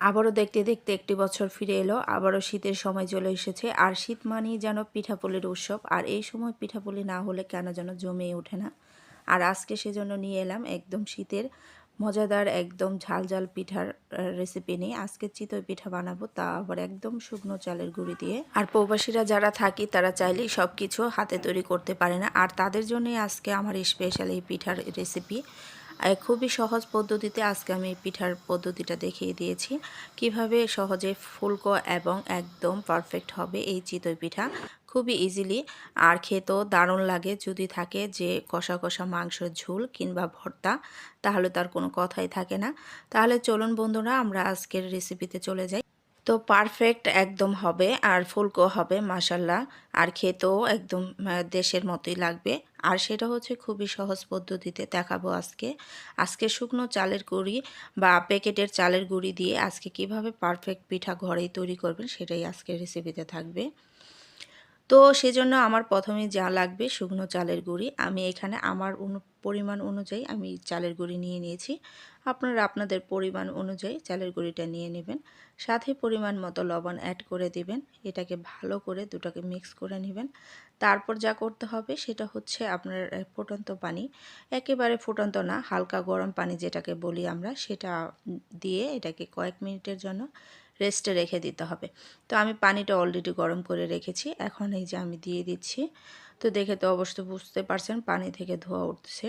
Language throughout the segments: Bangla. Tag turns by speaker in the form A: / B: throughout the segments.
A: আবারও দেখতে দেখতে একটি বছর ফিরে এলো, আবারও শীতের সময় চলে এসেছে, আর শীত মানেই যেন পিঠাপুলির উৎসব, আর এই সময় পিঠাপুলি না হলে কেন যেন জমে ওঠে না। আর আজকে সেজন্য নিয়ে এলাম একদম শীতের, মজাদার, একদম ঝাল ঝাল পিঠার রেসিপি নিয়ে। আজকে চিতই পিঠা বানাবো, তা আবার একদম শুকনো চালের গুঁড়ি দিয়ে। আর প্রবাসীরা যারা থাকি, তারা চাইলেই সব কিছু হাতে তৈরি করতে পারে না। আর তাদের জন্যই আজকে আমার স্পেশাল এই পিঠার রেসিপি আর খুবই সহজ পদ্ধতিতে আজকে আমি পিঠার পদ্ধতিটা দেখিয়ে দিয়েছি। কীভাবে সহজে ফুলকো এবং একদম পারফেক্ট হবে এই চিতই পিঠা খুবই ইজিলি আর খেতেও দারুণ লাগে। যদি থাকে যে কষা কষা মাংসের ঝোল কিংবা ভর্তা, তাহলে তার কোনো কথাই থাকে না। তাহলে চলুন বন্ধুরা, আমরা আজকের রেসিপিতে চলে যাই। তো পারফেক্ট একদম হবে, আর ফুলকো হবে মাসাল্লাহ আর খেতেও একদম দেশের মতোই লাগবে। আর সেটা হচ্ছে খুবই সহজ পদ্ধতিতে দেখাবো আজকে। আজকে শুকনো চালের গুঁড়ি বা প্যাকেটের চালের গুঁড়ি দিয়ে আজকে কীভাবে পারফেক্ট পিঠা ঘরেই তৈরি করবেন সেটাই আজকে রেসিপিতে থাকবে। তো সেজন্য আমার প্রথমে যা লাগবে শুকনো চালের গুঁড়ি। আমি এখানে আমার পরিমাণ অনুযায়ী আমি চালের গুঁড়ি নিয়ে নিয়েছি। আপনারা আপনাদের পরিমাণ অনুযায়ী চালের গুঁড়িটা নিয়ে নেবেন। সাথে পরিমাণ মতো লবণ অ্যাড করে দিবেন। এটাকে ভালো করে দুটাকে মিক্স করে নেবেন। তারপর যা করতে হবে সেটা হচ্ছে আপনার ফুটন্ত পানি। একেবারে ফুটন্ত না, হালকা গরম পানি যেটাকে বলি আমরা, সেটা দিয়ে এটাকে কয়েক মিনিটের জন্য রেস্টে রেখে দিতে হবে। তো আমি পানিটা অলরেডি গরম করে রেখেছি। এখন এই যে আমি দিয়ে দিচ্ছি। তো দেখে তো অবশ্য বুঝতে পারছেন, পানি থেকে ধোয়া উঠছে।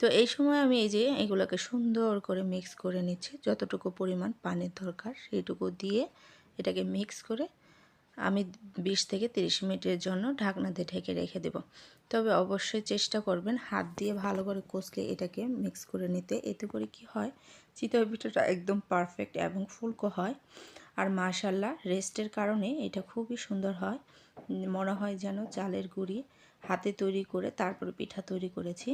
A: তো এই সময় আমি এই যে এগুলোকে সুন্দর করে মিক্স করে নিচ্ছি। যতটুকু পরিমাণ পানির দরকার সেইটুকু দিয়ে এটাকে মিক্স করে আমি 20 থেকে 30 মিনিটের জন্য ঢাকনাতে ঢেকে রেখে দেব। তবে অবশ্যই চেষ্টা করবেন হাত দিয়ে ভালো করে কষলে এটাকে মিক্স করে নিতে। এতে করে কি হয়? চিতই পিঠাটা একদম পারফেক্ট এবং ফুলকো হয়। আর মাশাল্লাহ রেস্টের কারণে এটা খুবই সুন্দর হয়। মনে হয় যেন চালের গুঁড়ি হাতে তৈরি করে তারপরে পিঠা তৈরি করেছি।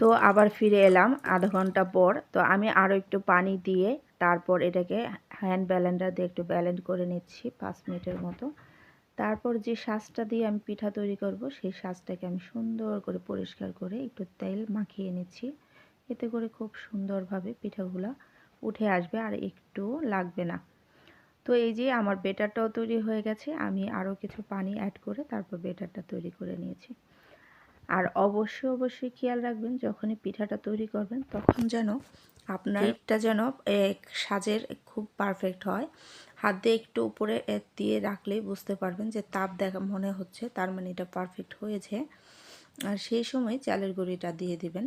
A: তো আবার ফিরে এলাম আধা ঘণ্টা পর। তো আমি আরও একটু পানি দিয়ে তারপর এটাকে হ্যান্ড ব্যালেন্ডার দিয়ে একটু ব্যালেন্ড করে নিচ্ছি পাঁচ মিনিটের মতো। তারপর যে শাঁসটা দিয়ে আমি পিঠা তৈরি করব, সেই শাঁসটাকে আমি সুন্দর করে পরিষ্কার করে একটু তেল মাখিয়ে নিচ্ছি। এতে করে খুব সুন্দরভাবে পিঠাগুলা উঠে আসবে আর একটু লাগবে না। তো এই যে আমার বেটারটাও তৈরি হয়ে গেছে, আমি আরও কিছু পানি অ্যাড করে তারপর বেটারটা তৈরি করে নিয়েছি। আর অবশ্যই অবশ্যই খেয়াল রাখবেন যখনই পিঠাটা তৈরি করবেন তখন যেন আপনার যেন এক সাজের খুব পারফেক্ট হয়। হাত দিয়ে একটু উপরে দিয়ে রাখলেই বুঝতে পারবেন যে তাপ দেখা মনে হচ্ছে তার মানে এটা পারফেক্ট হয়েছে। আর সেই সময় চালের গুঁড়িটা দিয়ে দিবেন।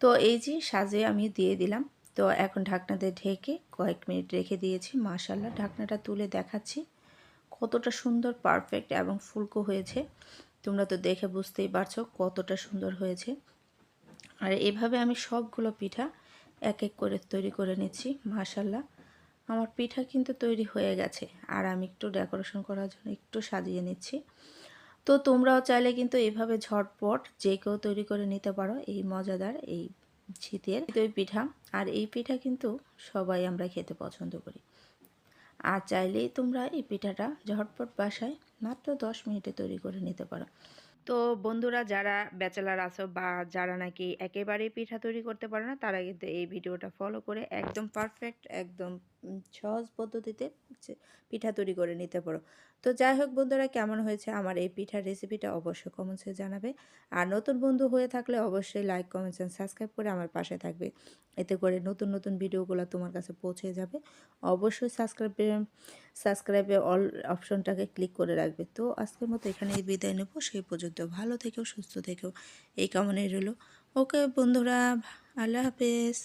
A: তো এই যে সাজে আমি দিয়ে দিলাম তো এখন ঢাকনাতে ঢেকে কয়েক মিনিট রেখে দিয়েছি মাশাল্লাহ ঢাকনাটা তুলে দেখাচ্ছি কতটা সুন্দর পারফেক্ট এবং ফুলকো হয়েছে। তোমরা তো দেখে বুঝতেই পারছ কতটা সুন্দর হয়েছে। আর এভাবে আমি সবগুলো পিঠা এক এক করে তৈরি করে নিচ্ছি মাশাল্লাহ আমার পিঠা কিন্তু তৈরি হয়ে গেছে আর আমি একটু ডেকোরেশন করার জন্য একটু সাজিয়ে নিচ্ছি। তো তোমরাও চাইলে কিন্তু এভাবে ঝটপট যে কেউ তৈরি করে নিতে পারো, এই মজাদার এই শীতের দই পিঠা। আর এই পিঠা কিন্তু সবাই আমরা খেতে পছন্দ করি। আর চাইলেই তোমরা এই পিঠাটা ঝটপট বাসায় মাত্র দশ মিনিটে তৈরি করে নিতে পারো। তো বন্ধুরা, যারা ব্যাচেলার আছো বা যারা নাকি একেবারেই পিঠা তৈরি করতে পারো না, তারা কিন্তু এই ভিডিওটা ফলো করে একদম পারফেক্ট একদম সহজ পদ্ধতিতে পিঠা তৈরি করে নিতে পারো। তো যাই হোক বন্ধুরা, কেমন হয়েছে আমার এই পিঠার রেসিপিটা অবশ্যই কমেন্টসে জানাবে। আর নতুন বন্ধু হয়ে থাকলে অবশ্যই লাইক কমেন্টস অ্যান্ড সাবস্ক্রাইব করে আমার পাশে থাকবে। এতে করে নতুন নতুন ভিডিওগুলো তোমার কাছে পৌঁছে যাবে। অবশ্যই সাবস্ক্রাইব সাবস্ক্রাইবে অল অপশনটাকে ক্লিক করে রাখবে। তো আজকের মতো এখানেই বিদায় নেব। সেই পর্যন্ত ভালো থেকেও, সুস্থ থেকেও, এই কামনাই রইল। ওকে বন্ধুরা, আল্লাহ হাফেজ।